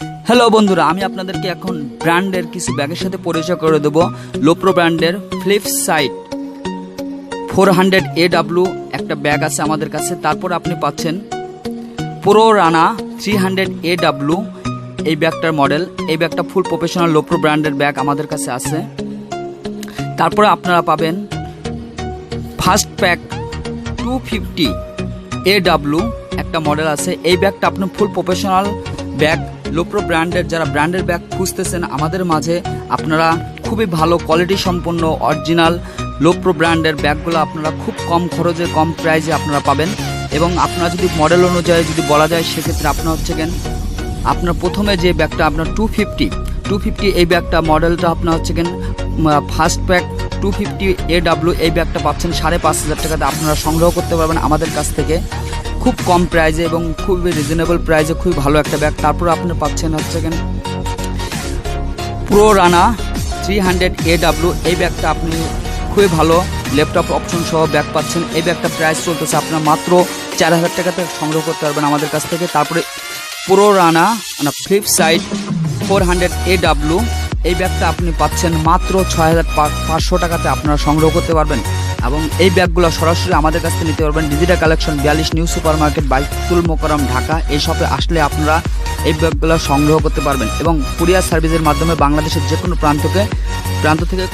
Hello বন্ধুরা, আমি আপনাদেরকে এখন ব্র্যান্ডের কিছু ব্যাগের সাথে পরিচয় করে দেবো। লোপ্রো ব্র্যান্ডের Flipside four hundred A W একটা ব্যাগ আছে আমাদের কাছে। তারপর আপনি পাচ্ছেন Pro Runner three hundred A W এই ব্যাগটার মডেল এই ব্যাগটা ফুল প্রফেশনাল লোপ্রো ব্র্যান্ডের ব্যাগ আমাদের কাছে আছে। তারপরে আপনারা পাবেন Fastpack two fifty A W একটা মডেল আছে। এই ব্যাগটা আপনার ফুল প্রফেশনাল ব্যাগ লোপ্রো ব্র্যান্ডের যারা ব্র্যান্ডের ব্যাগ খুঁজতেছেন আমাদের মাঝে, আপনারা খুবই ভালো কোয়ালিটি সম্পন্ন অরিজিনাল লোপ্রো ব্র্যান্ডের ব্যাগগুলো আপনারা খুব কম খরচে, কম প্রাইসে আপনারা পাবেন। এবং আপনারা যদি মডেল অনুযায়ী যদি বলা যায়, সেক্ষেত্রে আপনার হচ্ছে কেন? আপনার প্রথমে যে ব্যাগটা, আপনার টু ফিফটি টু ফিফটি এই ব্যাগটা মডেলটা আপনার হচ্ছে কেন? Fastpack two fifty A W এই ব্যাগটা পাচ্ছেন সাড়ে পাঁচ হাজার টাকাতে। আপনারা সংগ্রহ করতে পারবেন আমাদের কাছ থেকে। খুব কম প্রাইজে এবং খুবই রিজনেবল প্রাইজে খুবই ভালো একটা ব্যাগ তারপর আপনি পাচ্ছেন হচ্ছে কেন Pro Runner three hundred A W এই ব্যাগটা আপনি খুবই ভালো ল্যাপটপ অপশন সহ ব্যাগ পাচ্ছেন। এই ব্যাগটা প্রাইস চলতেছে আপনার মাত্র চার হাজার টাকাতে সংগ্রহ করতে পারবেন আমাদের কাছ থেকে। তারপরে প্রো রানা মানে Flipside four hundred A W এই ব্যাগটা আপনি পাচ্ছেন মাত্র ছয় হাজার পাঁচশো টাকাতে আপনারা সংগ্রহ করতে পারবেন। এবং এই ব্যাগগুলো সরাসরি আমাদের কাছ থেকে নিতে পারবেন। ডিজিটাল কালেকশন বিয়াল্লিশ new super market Baitul Mukarram Dhaka এই শপে আসলে আপনারা এই ব্যাগগুলো সংগ্রহ করতে পারবেন। এবং কুরিয়ার সার্ভিসের মাধ্যমে বাংলাদেশের যে কোনো প্রান্তকে প্রান্ত থেকে